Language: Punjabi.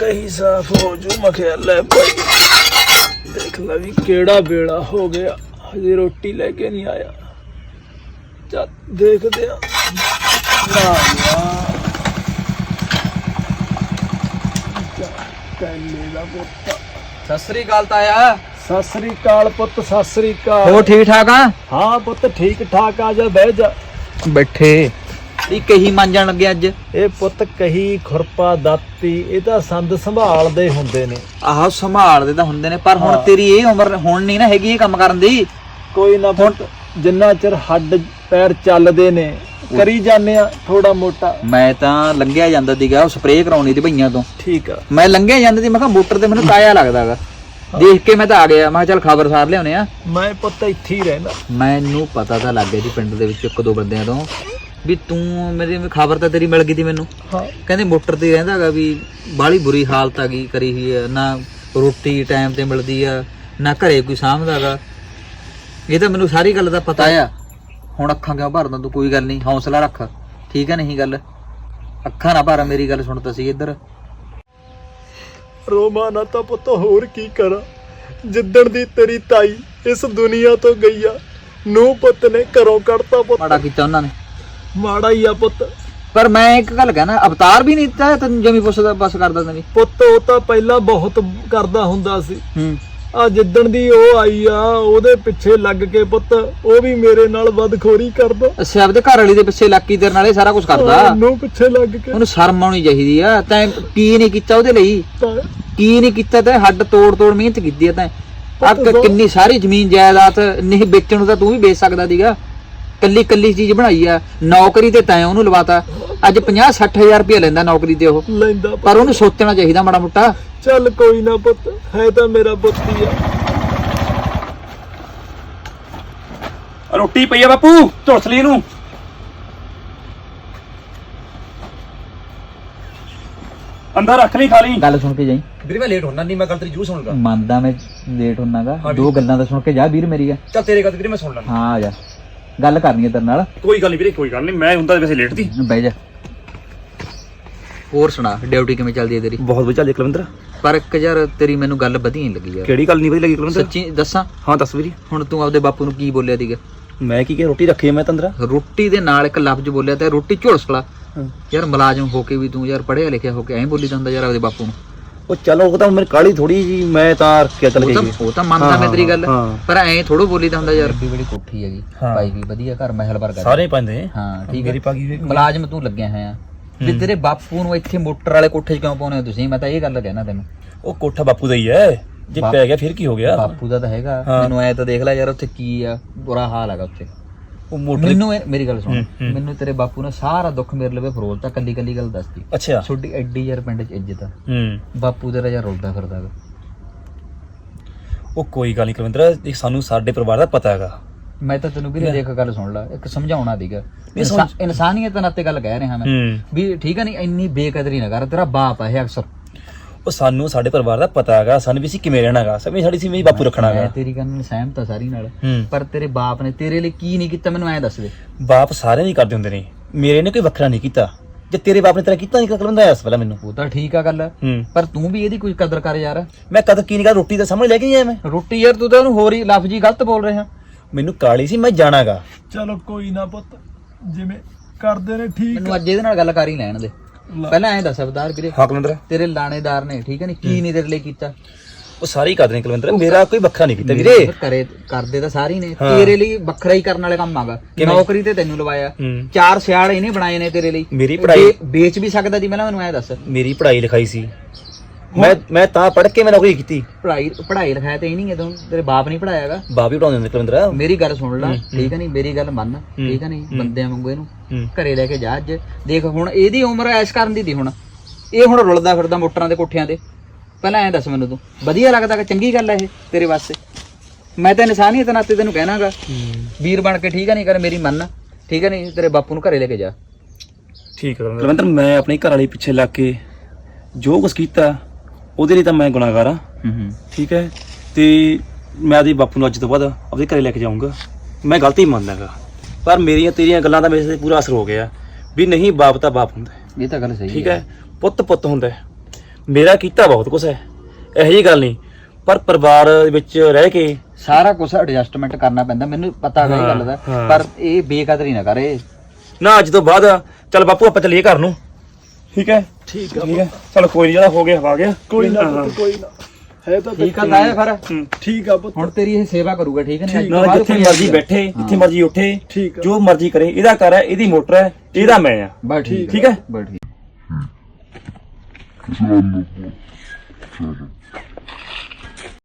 ਕਹੀ ਸਾਫ਼ ਹੋ ਜੂ ਮਖਿਆ ਲੈ ਭਾਈ ਦੇਖ ਲੈ ਵੀ ਕਿਹੜਾ ਵੇਲਾ ਹੋ ਗਿਆ ਹਜੇ ਰੋਟੀ ਲੈ ਕੇ ਨਹੀਂ ਆਇਆ ਚੱਲ ਦੇਖਦੇ ਆ ਨਾ ਨਾ ਕੱਲੇ ਦਾ ਪੁੱਤ ਸਤਿ ਸ੍ਰੀ ਅਕਾਲ ਤਾਇਆ ਸਤਿ ਸ੍ਰੀ ਅਕਾਲ ਪੁੱਤ ਸਤਿ ਸ੍ਰੀ ਹੋ ਅਕਾਲ ਠੀਕ ਠਾਕ ਆ ਹਾਂ ਪੁੱਤ ਠੀਕ ਠਾਕ ਆ ਜਾ ਬਹਿ ਜਾ ਬੈਠੇ ਇਹ ਕਹੀ ਮੰਜਣ ਲੱਗੇ ਅੱਜ? ਇਹ ਪੁੱਤ ਕਹੀ ਖੁਰਪਾ ਦਾਤੀ ਇਹ ਤਾਂ ਸੰਦ ਸੰਭਾਲਦੇ ਹੁੰਦੇ ਨੇ। ਆਹ ਸੰਭਾਲਦੇ ਤਾਂ ਹੁੰਦੇ ਨੇ ਪਰ ਹੁਣ। ਤੇਰੀ ਇਹ ਉਮਰ ਹੁਣ ਨਹੀਂ ਨਾ ਹੈਗੀ ਇਹ ਕੰਮ ਕਰਨ ਦੀ। ਕੋਈ ਨਾ ਪੁੱਤ ਜਿੰਨਾ ਚਿਰ ਹੱਡ ਪੈਰ ਚੱਲਦੇ ਨੇ ਕਰੀ ਜਾਂਦੇ ਆ ਥੋੜਾ ਮੋਟਾ। ਮੈਂ ਤਾਂ ਲੰਘਿਆ ਜਾਂਦਾ ਸੀਗਾ ਉਹ ਸਪਰੇਅ ਕਰਾਉਣੀ ਤੇ ਭਈਆਂ ਤੋਂ। ਠੀਕ ਆ। ਮੈਂ ਲੰਘਿਆ ਜਾਂਦਾ ਸੀ ਮੈਂ ਕਿਹਾ ਮੋਟਰ ਤੇ ਮੈਨੂੰ ਤਾਇਆ ਲੱਗਦਾਗਾ ਦੇਖ ਕੇ ਮੈਂ ਤਾਂ ਆ ਗਿਆ ਮੈਂ ਚੱਲ ਖਬਰ ਸਾਰ ਲਿਆਉਣੇ ਆ। ਮੈਂ ਪੁੱਤ ਇੱਥੇ ਹੀ ਰਹਿੰਦਾ ਮੈਨੂੰ ਪਤਾ ਤਾਂ ਲੱਗ ਗਿਆ ਜੀ ਪਿੰਡ ਦੇ ਵਿੱਚ ਇੱਕ ਦੋ ਬੰਦਿਆਂ ਤੋਂ। ਵੀ ਤੂੰ ਮੇਰੀ ਖਬਰ ਤਾਂ ਤੇਰੀ ਮਿਲ ਗਈ ਸੀ ਮੈਨੂੰ। ਹਾਂ। ਕਹਿੰਦੇ ਮੋਟਰ ਤੇ ਰਹਿੰਦਾ ਹੈਗਾ ਵੀ ਬਾਹਲੀ ਬੁਰੀ ਹਾਲਤ ਆ ਗਈ ਕਰੀ ਹੋਈ ਆ। ਨਾ ਰੋਟੀ ਟਾਈਮ ਤੇ ਮਿਲਦੀ ਆ ਨਾ ਘਰੇ ਕੋਈ ਸਾਂਭਦਾ ਗਾ। ਇਹ ਤਾਂ ਮੈਨੂੰ ਸਾਰੀ ਗੱਲ ਦਾ ਪਤਾ ਆ। ਹੁਣ ਅੱਖਾਂ ਕਿਉਂ ਭਰਦਾ ਤੂੰ? ਕੋਈ ਗੱਲ ਨਹੀਂ ਹੌਸਲਾ ਰੱਖ। ਠੀਕ ਹੈ ਨਹੀਂ ਗੱਲ? ਅੱਖਾਂ ਨਾ ਭਰ ਮੇਰੀ ਗੱਲ ਸੁਣ ਤੁਸੀਂ ਇੱਧਰ। ਰੋਮਾ ਨਾ ਤਾਂ ਪੁੱਤ ਹੋਰ ਕੀ ਕਰਾਂ? ਜਿੱਦਣ ਦੀ ਤੇਰੀ ਤਾਈ ਇਸ ਦੁਨੀਆ ਤੋਂ ਗਈ ਆ ਨੂੰ ਪੁੱਤ ਨੇ ਘਰੋਂ ਕੱਢਤਾ ਪੁੱਤ। ਮਾੜਾ ਕੀਤਾ ਉਹਨਾਂ ਨੇ। ਮਾੜਾ ਹੀ ਆ ਪੁੱਤ। ਪਰ ਮੈਂ ਇੱਕ ਗੱਲ ਕਹਿਣਾ ਅਵਤਾਰ ਵੀ ਨਹੀਂ ਦਿੱਤਾ ਤੈਨੂੰ ਜਮੀ ਪੁੱਛਦਾ ਬਸ ਕਰਦਾ ਤੈਨੂੰ ਪੁੱਤ ਉਹ ਤਾਂ ਪਹਿਲਾਂ ਬਹੁਤ ਕਰਦਾ ਹੁੰਦਾ ਸੀ। ਹੂੰ। ਆ ਜਿੱਦਣ ਦੀ ਉਹ ਆਈ ਆ ਉਹਦੇ ਪਿੱਛੇ ਲੱਗ ਕੇ ਪੁੱਤ ਉਹ ਵੀ ਮੇਰੇ ਨਾਲ ਬਦਖੋਰੀ ਕਰਦਾ। ਅੱਛਾ ਆਪਦੇ ਘਰ ਵਾਲੀ ਦੇ ਪਿੱਛੇ ਲੱਕੀ ਤੇਰੇ ਨਾਲ ਇਹ ਸਾਰਾ ਕੁਝ ਕਰਦਾ? ਨੂੰ ਪਿੱਛੇ ਲੱਗ ਕੇ। ਉਹਨੂੰ ਸ਼ਰਮ ਆਉਣੀ ਚਾਹੀਦੀ ਆ ਤੈਂ ਕੀ ਨਹੀਂ ਕੀਤਾ ਉਹਦੇ ਲਈ? ਕੀ ਨਹੀਂ ਕੀਤਾ ਤੈਂ? ਹੱਡ ਤੋੜ ਤੋੜ ਮਿਹਨਤ ਕੀਤੀ ਆ ਤੈਂ। ਆ ਕਿੰਨੀ ਸਾਰੀ ਜ਼ਮੀਨ ਜਾਇਦਾਦ ਨਹੀਂ ਵੇਚਣ ਨੂੰ ਤਾਂ ਤੂੰ ਵੀ ਵੇਚ ਸਕਦਾ ਸੀਗਾ। ਕੱਲੀ ਕੱਲੀ ਚੀਜ਼ ਬਣਾਈ ਆ ਨੌਕਰੀ ਤੇ ਤੈਂ ਉਹਨੂੰ ਲਵਾਤਾ। ਅੱਜ 50 60000 ਰੁਪਏ ਲੈਂਦਾ ਨੌਕਰੀ ਤੇ ਉਹ। ਲੈਂਦਾ। ਪਰ ਉਹਨੂੰ ਸੋਚਣਾ ਚਾਹੀਦਾ ਮਾੜਾ ਮੋਟਾ। ਚੱਲ ਕੋਈ ਨਾ ਪੁੱਤ ਹੈ ਤਾਂ ਮੇਰਾ ਪੁੱਤ ਹੀ ਆ। ਰੋਟੀ ਪਈ ਆ ਬਾਪੂ ਝੋਸਲੀ ਨੂੰ ਅੰਦਰ ਰੱਖ ਲਈ ਖਾ ਲਈ ਗੱਲ ਸੁਣ ਕੇ ਜਾਈ। ਵੀਰੇ ਮੈਂ ਲੇਟ ਹੋਣਾ ਨਹੀਂ ਮੈਂ ਗੱਲ ਤੇਰੀ ਜੂ ਸੁਣੂਗਾ ਮੰਨਦਾ ਮੈਂ ਲੇਟ ਹੁੰਨਾਗਾ ਦੋ ਗੱਲਾਂ ਤਾਂ ਸੁਣ ਕੇ ਜਾ ਵੀਰ ਮੇਰੀ ਆ। ਚੱਲ ਤੇਰੇ ਗੱਲ ਵੀਰੇ ਮੈਂ ਸੁਣ ਲੈਣਾ ਹਾਂ ਆ ਜਾ। ਗੱਲ ਕਰਨੀ ਹੈ ਤੇਰੇ ਨਾਲ। ਕੋਈ ਗੱਲ ਨਹੀਂ ਵੀਰੇ ਕੋਈ ਗੱਲ ਨਹੀਂ ਮੈਂ ਹੁੰਦਾ ਵੈਸੇ ਲੇਟ ਦੀ ਬਹਿ ਜਾ। ਹੋਰ ਸੁਣਾ ਡਿਊਟੀ ਕਿਵੇਂ ਚੱਲਦੀ ਹੈ ਤੇਰੀ? ਬਹੁਤ ਵਧੀਆ ਚੱਲ ਕੁਲਵਿੰਦਰ। ਪਰ ਇੱਕ ਯਾਰ ਤੇਰੀ ਮੈਨੂੰ ਗੱਲ ਵਧੀਆ ਨਹੀਂ ਲੱਗੀ ਯਾਰ। ਕਿਹੜੀ ਗੱਲ ਨਹੀਂ ਵਧੀਆ ਲੱਗੀ ਕੁਲਵਿੰਦਰ? ਸੱਚੀ ਦੱਸਾਂ? ਹਾਂ ਦੱਸ ਵੀਰੇ। ਹੁਣ ਤੂੰ ਆਪਦੇ ਬਾਪੂ ਨੂੰ ਕੀ ਬੋਲਿਆ ਸੀਗਾ? ਮੈਂ ਕੀ ਕਿ ਰੋਟੀ ਰੱਖੀ ਆ ਮੈਂ ਤੰਦਰਾ ਰੋਟੀ ਦੇ ਨਾਲ ਇੱਕ ਲਫ਼ਜ਼ ਬੋਲਿਆ ਤੇ ਰੋਟੀ ਝੁਲਸਲਾ ਯਾਰ ਮੁਲਾਜ਼ਮ ਹੋ ਕੇ ਵੀ ਤੂੰ ਯਾਰ ਪੜ੍ਹਿਆ ਲਿਖਿਆ ਹੋ ਕੇ ਐਂ ਬੋਲੀ ਜਾਂਦਾ ਯਾਰ ਆਪਦੇ ਬਾਪੂ ਨੂੰ। ਉਹ ਚਲੋ ਉਹ ਤਾਂ ਮੇਰੇ ਕਾਲੀ ਥੋੜੀ ਜੀ ਮੈਂ ਤਾਂ ਚੱਲ ਉਹ ਤਾਂ ਗਈ ਉਹ ਤਾਂ ਮੰਨਦਾ ਮੈਂ ਤੇਰੀ ਗੱਲ। ਹਾਂ। ਪਰ ਐਂ ਥੋੜੋ ਬੋਲੀਦਾ ਹੁੰਦਾ ਯਾਰ। ਬੜੀ ਬੜੀ ਕੋਠੀ ਹੈਗੀ। ਭਾਈ ਵੀ ਵਧੀਆ ਘਰ ਮਹਿਲ ਵਰਗਾ। ਸਾਰੇ ਪੈਂਦੇ ਹਾਂ ਠੀਕ ਮੇਰੀ ਹੈ। ਪਾਗੀ ਹੋਈ ਮੁਲਾਜ਼ਮ ਤੂੰ ਲੱਗਿਆ ਹੋਇਆ। ਵੀ ਤੇਰੇ ਬਾਪੂ ਨੂੰ ਇੱਥੇ ਮੋਟਰ ਵਾਲੇ ਕੋਠੇ 'ਚ ਕਿਉਂ ਪਾਉਨੇ ਹੋ ਤੁਸੀਂ? ਮੈਂ ਤਾਂ ਇਹ ਗੱਲ ਕਹਿਣਾ ਤੈਨੂੰ। ਉਹ ਕੋਠਾ ਬਾਪੂ ਦਾ ਹੀ ਹੈ। ਜੇ ਬਾਪ- ਪੈ ਗਿਆ ਫਿਰ ਕੀ ਹੋ ਗਿਆ? ਬਾਪੂ ਦਾ ਤਾਂ ਹੈਗਾ। ਹਾਂ। ਮੈਨੂੰ ਐ ਤਾਂ ਦੇਖ ਲੈ ਯਾਰ ਉੱਥੇ ਕੀ ਆ। ਬੁਰਾ ਹਾਲ ਹੈਗਾ ਉੱਥੇ। ਉਹ ਮੋਟਰ ਮੈਨੂੰ ਇਹ- ਮੇਰੀ ਗੱਲ ਸੁਣ। ਹੂੰ, ਹੂੰ। ਮੈਨੂੰ ਤੇਰੇ ਬਾਪੂ ਨੇ ਸਾਰਾ ਦੁੱਖ ਮੇਰੇ ਲਵੇ ਫਰੋਲਤਾ ਕੱਲੀ ਕੱਲੀ ਗੱਲ ਦੱਸਦੀ ਅੱਛਾ। ਛੋਡੀ ਐਡੀ ਯਾਰ ਪਿੰਡ 'ਚ ਇੱਜ਼ਤ ਆ। ਹੂੰ। ਬਾਪੂ ਤੇਰਾ ਯਾਰ ਰੋਲਦਾ ਫਿਰਦਾ ਗਾ। ਉਹ ਕੋਈ ਗੱਲ ਨਹੀਂ ਕੁਲਵਿੰਦਰ ਦੇਖ ਸਾਨੂੰ ਸਾਡੇ ਪਰਿਵਾਰ ਦਾ ਪਤਾ ਹੈਗਾ। ਮੈਂ ਤਾਂ ਤੈਨੂੰ ਵੀ ਦੇਖ ਗੱਲ ਸੁਣ ਲੈ ਇੱਕ ਸਮਝਾਉਣਾ ਦੀਗਾ ਨਹੀਂ ਸਮਝ- ਇਨਸਾਨੀਅਤ ਨਾਤੇ ਗੱਲ ਕਹਿ ਰਿਹਾ ਮੈਂ। ਹੂੰ। ਵੀ ਠੀਕ ਆ ਨਹੀਂ ਇੰਨੀ ਬੇਕਦਰੀ ਨਾ ਕਰ ਤੇਰਾ ਬਾਪ ਆ ਇਹ ਅਕਸਰ। ਉਹ ਸਾਨੂੰ ਸਾਡੇ ਪਰਿਵਾਰ ਦਾ ਪਤਾ ਹੈਗਾ ਸਾਨੂੰ ਵੀ ਅਸੀਂ ਕਿਵੇਂ ਰਹਿਣਾ ਹੈਗਾ ਸਮਝ ਸਾਡੀ ਸੀ ਮੇਰੀ ਬਾਪੂ ਰੱਖਣਾ ਮੈਂ ਹੈਗਾ ਤੇਰੀ ਗੱਲ ਨਾਲ ਸਹਿਮਤ ਆ ਸਾਰੀ ਨਾਲ ਹੂੰ। ਪਰ ਤੇਰੇ ਬਾਪ ਨੇ ਤੇਰੇ ਲਈ ਕੀ ਨਹੀਂ ਕੀਤਾ ਮੈਨੂੰ ਐਂ ਦੱਸ ਦੇ। ਬਾਪ ਸਾਰੇ ਨਹੀਂ ਕਰਦੇ ਹੁੰਦੇ ਨੇ ਮੇਰੇ ਨੇ ਕੋਈ ਵੱਖਰਾ ਨਹੀਂ ਕੀਤਾ। ਜੇ ਤੇਰੇ ਬਾਪ ਨੇ ਤੇਰਾ ਕੀਤਾ ਨਹੀਂ ਕਲਵੰਦਾ ਐਸ ਪਹਿਲਾਂ ਮੈਨੂੰ। ਉਹ ਤਾਂ ਠੀਕ ਆ ਗੱਲ ਹੂੰ। ਪਰ ਤੂੰ ਵੀ ਇਹਦੀ ਕੋਈ ਕਦਰ ਕਰ ਯਾਰ। ਮੈਂ ਕਦ ਕੀ ਨਹੀਂ ਕਰ ਰੋਟੀ ਦੇ ਸਾਹਮਣੇ ਲੈ ਕੇ ਨਹੀਂ ਆਇਆ ਮੈਂ। ਰੋਟੀ ਯਾਰ ਤੂੰ ਤਾਂ ਉਹਨੂੰ ਹੋਰ ਹੀ ਲਫ਼ਜ਼ੀ ਗਲਤ ਬੋਲ ਰਿਹਾ। ਮੈਨੂੰ ਕਾਲੀ ਸੀ ਮੈਂ ਜਾਣਾਗਾ। ਚਲੋ ਕੋਈ ਨਾ ਪੁੱਤ ਜਿਵੇਂ ਕਰਦੇ ਨੇ ਠੀਕ ਮੈਨੂੰ ਅੱਜ ਇਹਦੇ ਨਾਲ ਗੱਲ ਕਰ ਹੀ ਲੈਣ ਦੇ। ਪਹਿਲਾਂ ਐਂ ਦੱਸ ਅਵਤਾਰ ਵੀਰੇ ਹਾਂ ਕੁਲਵਿੰਦਰ। ਤੇਰੇ ਲਾਣੇਦਾਰ ਨੇ ਠੀਕ ਹੈ ਨਹੀਂ ਕੀ ਨਹੀਂ ਤੇਰੇ ਲਈ ਕੀਤਾ? ਉਹ ਸਾਰੇ ਕਰਦੇ ਨੇ ਕੁਲਵਿੰਦਰ। ਮੇਰਾ ਕੋਈ ਵੱਖਰਾ ਨਹੀਂ ਕੀਤਾ ਵੀਰੇ। ਕਰੇ ਕਰਦੇ ਤਾਂ ਸਾਰੇ ਹੀ। ਨੇ ਤੇਰੇ ਲਈ ਵੱਖਰਾ ਹੀ ਕਰਨ ਵਾਲੇ ਕੰਮ ਆਗਾ ਨੌਕਰੀ ਤੇ ਤੈਨੂੰ ਲਵਾਇਆ। ਹੂੰ। ਚਾਰ ਸਿਆਲ ਇਹਨੇ ਬਣਾਏ ਨੇ ਤੇਰੇ ਲਈ। ਮੇਰੀ ਪੜ੍ਹਾਈ ਵੇ- ਵੇਚ ਵੀ ਸਕਦਾ ਦੀ ਪਹਿਲਾਂ ਮੈਨੂੰ ਐਂ ਦੱਸ। ਮੇਰੀ ਪੜ੍ਹਾਈ ਲਿਖਾਈ ਸੀ। ਮੈਂ ਮੈਂ ਤਾਂ ਪੜ੍ਹ ਕੇ ਮੈਂ ਨੌਕਰੀ ਕੀਤੀ। ਪੜ੍ਹਾਈ ਪੜ੍ਹਾਈ ਲਿਖਾਇਆ ਤੇ ਇਹ ਨਹੀਂ ਹੈ ਤੂੰ ਤੇਰੇ ਬਾਪ ਨਹੀਂ ਪੜਾਇਆਗਾ ਬਾਪ ਵੀ ਪੜਾਉਂਦੇ ਨੇ ਕੁਲਵਿੰਦਰ ਮੇਰੀ ਗੱਲ ਸੁਣ ਲੈ ਠੀਕ ਹੈ ਨਹੀਂ ਮੇਰੀ ਗੱਲ ਮੰਨ ਠੀਕ ਹੈ। ਨਹੀਂ ਬੰਦਿਆਂ ਵਾਂਗੂ ਇਹਨੂੰ। ਹੂੰ। ਘਰੇ ਲੈ ਕੇ ਜਾ ਅੱਜ। ਦੇਖ ਹੁਣ ਇਹਦੀ ਉਮਰ ਐਸ਼ ਕਰਨ ਦੀ ਦੀ ਹੁਣ। ਇਹ ਹੁਣ ਰੁਲਦਾ ਫਿਰਦਾ ਮੋਟਰਾਂ ਦੇ ਕੋਠਿਆਂ ਤੇ। ਪਹਿਲਾਂ ਐਂ ਦੱਸ ਮੈਨੂੰ ਤੂੰ ਵਧੀਆ ਲੱਗਦਾ ਕਿ ਚੰਗੀ ਗੱਲ ਹੈ ਇਹ ਤੇਰੇ ਵਾਸਤੇ? ਮੈਂ ਤਾਂ ਇਨਸਾਨੀਅਤ ਨਾਤੇ ਤੈਨੂੰ ਕਹਿਣਾਗਾ। ਵੀਰ ਬਣ ਕੇ ਠੀਕ ਹੈ ਨਹੀਂ ਕਰ ਮੇਰੀ ਮੰਨ। ਠੀਕ ਹੈ ਨਹੀਂ ਤੇਰੇ ਬਾਪੂ ਨੂੰ ਘਰੇ ਲੈ ਕੇ ਜਾ। ਠੀਕ ਹੈ ਕੁਲਵਿੰਦਰ ਮੈਂ ਆਪਣੇ ਘਰ ਵਾਲੀ ਪਿੱਛੇ ਲੱਗ ਕੇ ਜੋ ਕੁਝ ਕੀਤਾ ਉਹਦੇ ਲਈ ਤਾਂ ਮੈਂ ਗੁਨਾਹਗਾਰ ਹੂੰ। ਹੂੰ ਠੀਕ ਹੈ? ਤੇ ਮੈਂ ਆਦੀ ਬਾਪੂ ਨੂੰ ਅੱਜ ਤੋਂ ਬਾਅਦ ਆਪਦੇ ਘਰੇ ਲੈ ਕੇ ਜਾਊਂਗਾ। ਮੈਂ ਗਲਤੀ ਮੰਨਦਾਗਾ। ਪਰ ਮੇਰੀਆਂ ਤੇਰੀਆਂ ਗੱਲਾਂ ਦਾ ਮੇਰੇ ਤੇ ਪੂਰਾ ਅਸਰ ਹੋ ਗਿਆ। ਵੀ ਨਹੀਂ ਬਾਪ ਤਾਂ ਬਾਪ ਹੁੰਦਾ ਹੈ, ਇਹ ਤਾਂ ਗੱਲ ਸਹੀ ਠੀਕ ਹੈ? ਪੁੱਤ ਪੁੱਤ ਹੁੰਦਾ ਹੈ। ਮੇਰਾ ਕੀਤਾ ਬਹੁਤ ਕੁਛ ਹੈ। ਇਹੋ ਜਿਹੀ ਗੱਲ ਨਹੀਂ। ਪਰ ਪਰਿਵਾਰ ਵਿੱਚ ਰਹਿ ਕੇ ਸਾਰਾ ਕੁਝ ਐਡਜਸਟਮੈਂਟ ਕਰਨਾ ਪੈਂਦਾ। ਮੈਨੂੰ ਪਤਾ ਹੈ ਇਹ ਗੱਲ ਦਾ। ਹਾਂ। ਪਰ ਇਹ ਬੇਕਦਰੀ ਨਾ ਕਰੇ। ਨਾ ਅੱਜ ਤੋਂ ਬਾਅਦ ਚੱਲ ਬਾਪੂ ਆਪਾਂ ਚੱਲੀਏ ਘਰ ਨੂੰ। ਠੀਕ ਹੈ? ਠੀਕ ਆ ਠੀਕ ਹੈ। ਚਲ ਕੋਈ ਨਹੀਂ ਜਿਹੜਾ ਹੋ ਗਿਆ ਹੋ ਗਿਆ। ਕੋਈ ਨਾ ਪੁੱਤ ਕੋਈ ਨਾ। ਹੈ ਤਾਂ ਠੀਕ ਆ ਤਾਇਆ ਫਿਰ। ਹੂੰ। ਠੀਕ ਆ ਪੁੱਤ। ਹੁਣ ਤੇਰੀ ਇਹ ਸੇਵਾ ਕਰੂਗਾ ਠੀਕ ਹੈ ਨਾ? ਜਿੱਥੇ ਮਰਜ਼ੀ। ਬੈਠੇ ਜਿੱਥੇ ਮਰਜ਼ੀ ਉੱਠੇ ਠੀਕ ਆ। ਜੋ ਮਰਜ਼ੀ ਕਰੇ ਇਹਦਾ ਘਰ ਹੈ ਇਹਦੀ ਮੋਟਰ ਹੈ ਇਹਦਾ ਮੈਂ ਆ ਬਸ ਠੀਕ ਠੀਕ ਹੈ? ਬਸ ਠੀਕ.